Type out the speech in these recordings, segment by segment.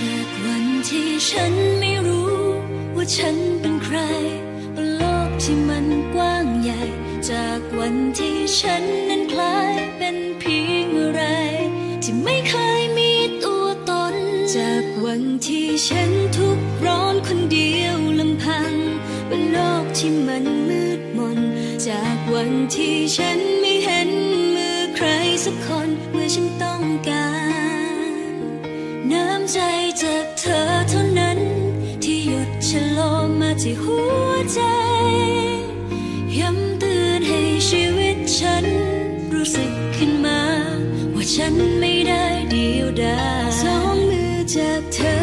จากวันที่ฉันไม่รู้ว่าฉันเป็นใครบนโลกที่มันกว้างใหญ่ จากวันที่ฉันนั้นคล้ายเป็นเพียงอะไร ที่ไม่เคยมีตัวตน จากวันที่ฉันทุกข์ร้อนคนเดียวลำพังบนโลกที่มันมืดมน จากวันที่ฉันไม่เห็นมือใครสักคนเมื่อฉันต้องการ น้ำใจจากเธอเท่านั้น ที่หยุดชะโลมมาที่หัวใจ ย้ำเตือนให้ชีวิตฉัน รู้สึกขึ้นมา ว่าฉันไม่ได้เดียวดายสองมือจากเธอ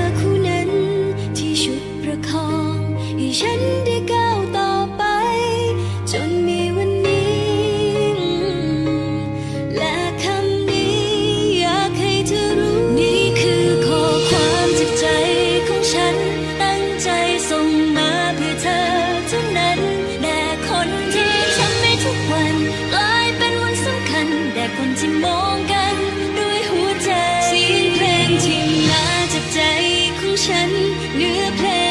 มองกันด้วยหัวใจเสียงเพลงที่มาจากใจของฉันเนื้อเพลง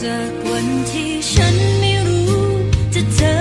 จากวันที่ฉันไม่รู้จะเจอ